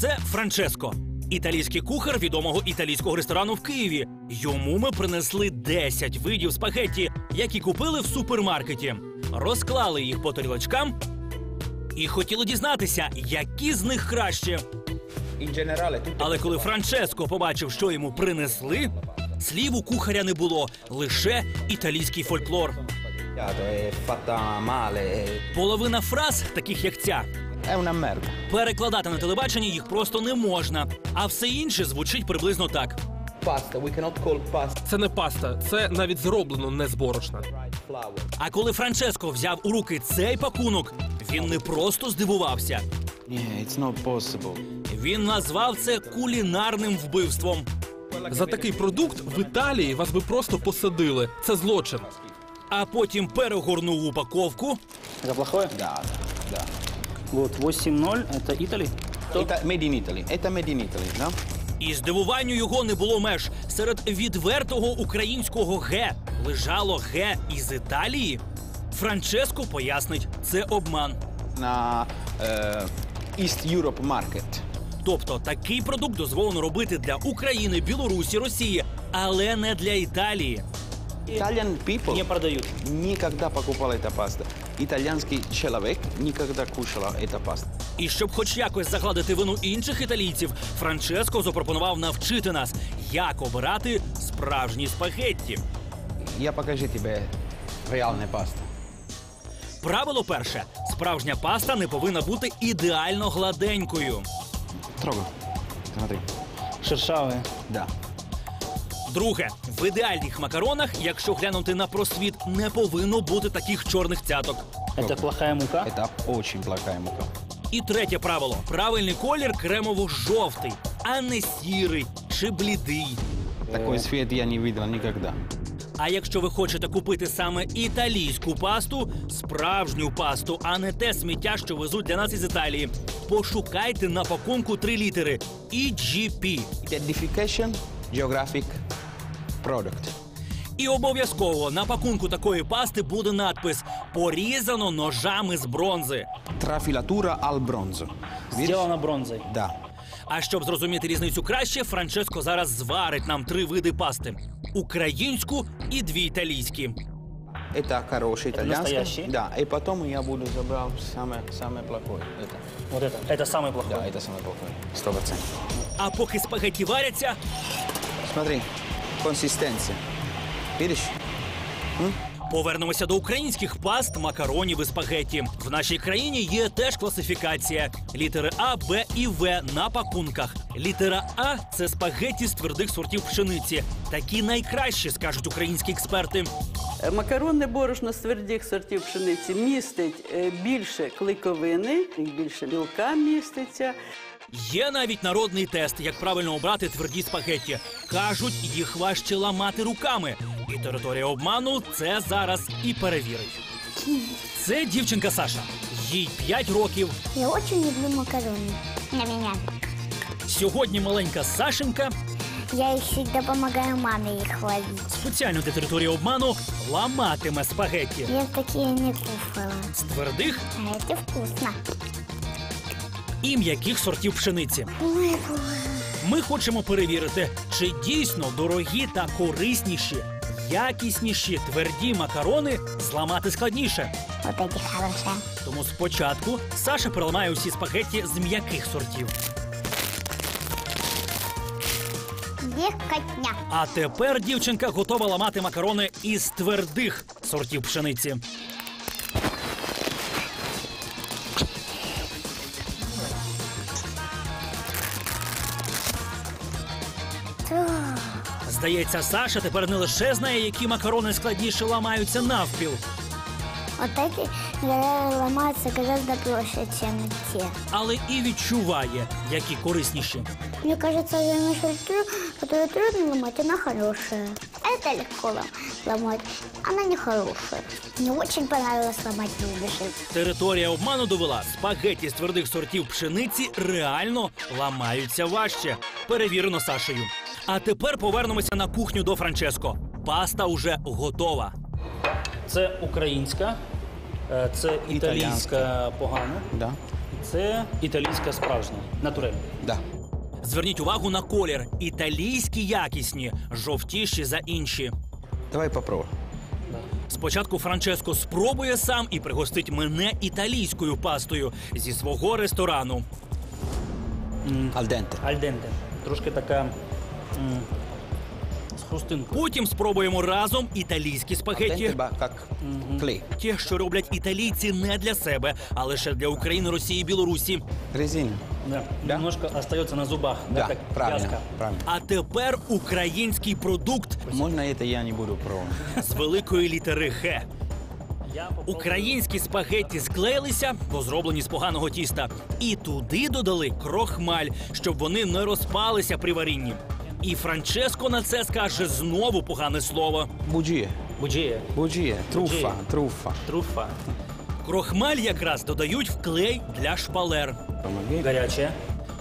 Це Франческо, італійський кухар відомого італійського ресторану в Києві. Йому ми принесли 10 видів спагетті, які купили в супермаркеті. Розклали їх по тарілочкам і хотіли дізнатися, які з них краще. Але коли Франческо побачив, що йому принесли, слів у кухаря не було лише італійський фольклор. Половина фраз, таких як ця, è una merda. перекладати на телебаченні їх просто не можна. А все інше звучить приблизно так. Pasta, we cannot call pasta Це не паста, це навіть зроблено не з борошна. fried flour. А коли Франческо взяв у руки цей пакунок, він не просто здивувався, Yeah, it's not possible. він назвав це кулінарним вбивством. За такий продукт в Італії вас би просто посадили. Це злочин. А потім перегорнув упаковку Это плохое? Да, да, да. Вот, 8-0, это Italy. Ita- made in Italy. Это made in Italy, no? І здивуванню його не було меж. Серед відвертого українського ге лежало ге із Італії. Франческо пояснить, це обман. На eh, East Europe market. Тобто такий продукт дозволено робити для України, Білорусі, Росії, але не для Італії. Italian people Не продают. никогда покупала эта паста. Итальянский человек никогда кушала эта паста. І щоб хоч якось загладити вину інших італійців, Франческо запропонував навчити нас, як обирати справжні спагетті. Я покажу тебе реальная паста. Правило перше: справжня паста не повинна бути ідеально гладенькою. Трогай. Смотри. Шершавые. Да. Друге, в ідеальних макаронах, якщо глянути на просвіт, не повинно бути таких чорних цяток. Это плохая мука. Это очень плохая мука. І третє правило: правильний колір кремово-жовтий, а не сірий чи блідий. Такой цвет я не видел никогда. А якщо ви хочете купити саме італійську пасту, справжню пасту, а не те сміття, що везуть для нас із Італії, пошукайте на пакунку три літери EGP. Identification Geographic Product. І обов'язково на пакунку такої пасти буде надпис Порізано ножами з бронзи. Trafilatura al bronzo. Видишь? Сделано бронзой. Да. А щоб зрозуміти різницю краще, Франческо зараз зварить нам три види пасти: українську і дві італійські. Это хороший итальянский. настоящий? Да. И потом я буду забрал самое, самое плохое. Это. Вот это. Это самый плохой. Да, это самое плохое. Сто процентов. А поки спагеті варяться, Смотри, консистенция. Видишь? Повернемося до українських паст, макаронів і спагетті. В нашій країні є теж класифікація: літери А, Б і В на пакунках. Літера А це спагетті з твердих сортів пшениці. Такі найкращі, скажуть українські експерти. Е, Макаронне борошно з твердих сортів пшениці містить е, більше клейковини, і більше білка міститься. Є навіть народний тест, як правильно обрати тверді спагетті. Кажуть, їх важче ламати руками. І територія обману це зараз і перевірить. Це дівчинка Саша. Їй 5 років. Я очень люблю макароны. На меня. Сьогодні маленька Сашенька Я их всегда помогаю маме их ловить. спеціально для території обману ламатиме спагетті Я такие не кушала. з твердих А это вкусно. І м'яких сортів пшениці. Ми хочемо перевірити, чи дійсно дорогі та корисніші, якісніші тверді макарони зламати складніше. Тому спочатку Саша переламає усі спагетті з м'яких сортів. А тепер дівчинка готова ламати макарони із твердих сортів пшениці. Здається, Саша тепер не лише знає, які макарони складніше ламаються навпіл, Вот эти э, ломаются гораздо проще, чем те. але і відчуває, які корисніші. Мне кажется, наша которую трудно ломать, она хорошая. Это легко лом- ломать. Она не хорошая. Мне очень понравилось ломать любиши. Територія обману довела спагеті з твердих сортів пшениці реально ламаються важче. Перевірено Сашею. А тепер повернемося на кухню до Франческо. Паста уже готова. Це українська, е, це італійська погано. Да. Це італійська справжня, натурель. Да. Зверніть увагу на колір. Італійські якісні, жовтіші за інші. Давай попробуй. Спочатку Франческо спробує сам і пригостить мене італійською пастою зі свого ресторану. Альденте. Альденте. Трошки така з хрустинкою. Потім спробуємо разом італійські спагеті. Альденте, клей. Ті, що роблять італійці не для себе, а лише для України, Росії і Білорусі. Резина. Да. Да? Немножко остается на зубах. Да, как правильно, вязка. правильно. А тепер український продукт Можно это я не буду пробовать? з великої літери Х. Я. Українські спагетті склеїлися, бо зроблені з поганого тіста, і туди додали крохмаль, щоб вони не розпалися при варінні. І Франческо на це скаже знову погане слово. Буджия. Буджія. Буджия. Труфа. Труфа. Труфа. Крохмаль якраз додають в клей для шпалер. Гаряче.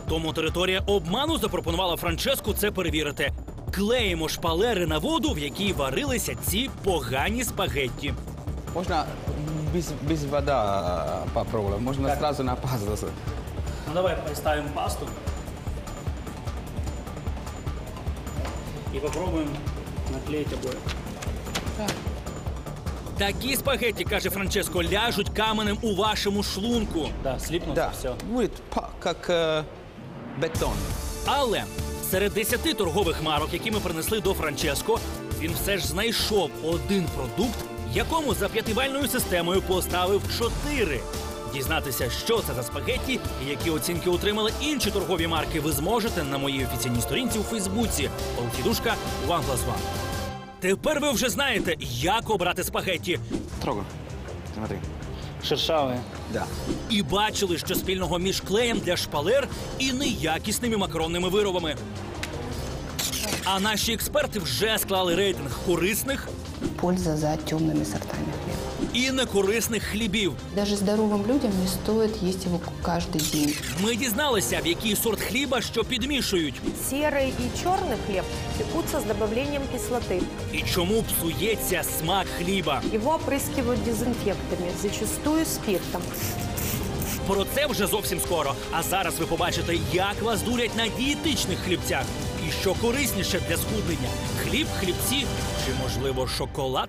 Тому територія обману запропонувала Франческу це перевірити. Клеїмо шпалери на воду, в якій варилися ці погані спагетті. Можно без, без вода попробовать. Можно сразу на пасту. Ну давай поставим пасту. И попробуем наклеить обои. Такі спагетті, каже Франческо, ляжуть каменем у вашому шлунку. Да, слипнут, Да. все. Будет па- как э, бетон. Але серед десяти торгових марок, які ми принесли до Франческо, він все ж знайшов один продукт, якому за п'ятибальною системою поставив чотири. Дізнатися, що це за спагетті і які оцінки отримали інші торгові марки, ви зможете на моїй офіційній сторінці у Фейсбуці Полтідушка One Plus One. Тепер ви вже знаєте, як обрати спагетті, Трогай. Смотри. Шершавые. Да. і бачили, що спільного між клеєм для шпалер і неякісними макаронними виробами. А наші експерти вже склали рейтинг корисних польза за темными сортами і некорисних хлібів. Даже здоровым людям не стоит есть его каждый день. Ми дізналися, в який сорт хліба що підмішують, Серый и черный хлеб пекутся с добавлением кислоты. і чому псується смак хліба. Его опрыскивают дезинфектами, зачастую спиртом. Про це вже зовсім скоро. А зараз ви побачите, як вас дурять на дієтичних хлібцях. І що корисніше для схуднення: хліб, хлібці чи, можливо, шоколад.